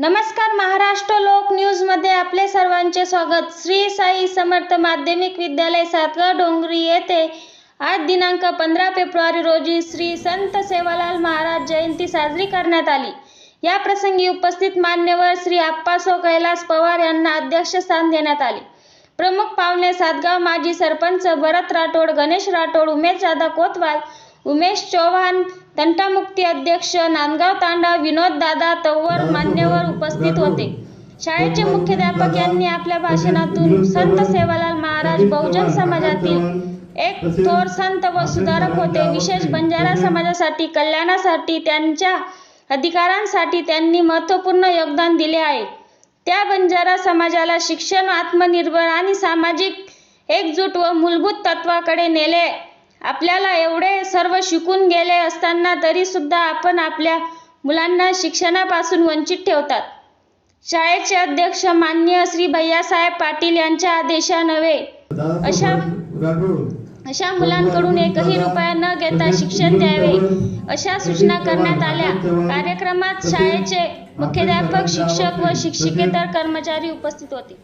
नमस्कार महाराष्ट्र लोक न्यूजमध्ये आपले सर्वांचे स्वागत. श्री साई समर्थ माध्यमिक विद्यालय सातगाव डोंगरी येथे आज दिनांक पंधरा फेब्रुवारी रोजी श्री संत सेवालाल महाराज जयंती साजरी करण्यात आली. या प्रसंगी उपस्थित मान्यवर श्री आप्पासो कैलास पवार यांना अध्यक्षस्थान देण्यात आले. प्रमुख पाहुणे सातगाव माजी सरपंच भरत राठोड गणेश राठोड उमेश दादा कोतवाल उमेश चव्हाण तंटामुक्ती अध्यक्ष नांदगाव तांडा विनोद दादा तव्वर मान्यवर उपस्थित होते. शाळेचे मुख्याध्यापक यांनी आपल्या भाषणातून संत सेवालाल महाराज बहुजन समाजातील एक थोर संत व सुधारक होते. विशेष बंजारा समाजासाठी कल्याणासाठी त्यांच्या अधिकारांसाठी त्यांनी महत्त्वपूर्ण योगदान दिले आहे. त्या बंजारा समाजाला शिक्षण आत्मनिर्भर आणि सामाजिक एकजूट व मूलभूत तत्वाकडे नेले. आपल्याला एवढे सर्व शिकून गेले असताना तरी सुद्धा आपण आपल्या मुलांना शिक्षणापासून वंचित ठेवतात. शाळेचे अध्यक्ष मान्य श्री भैयासाहेब पाटील यांच्या आदेशानवे अशा अशा मुलांकडून एकही रुपया न घेता शिक्षण द्यावे अशा सूचना करण्यात आल्या. कार्यक्रमात शाळेचे मुख्याध्यापक शिक्षक व शिक्षिकेतर कर्मचारी उपस्थित होते.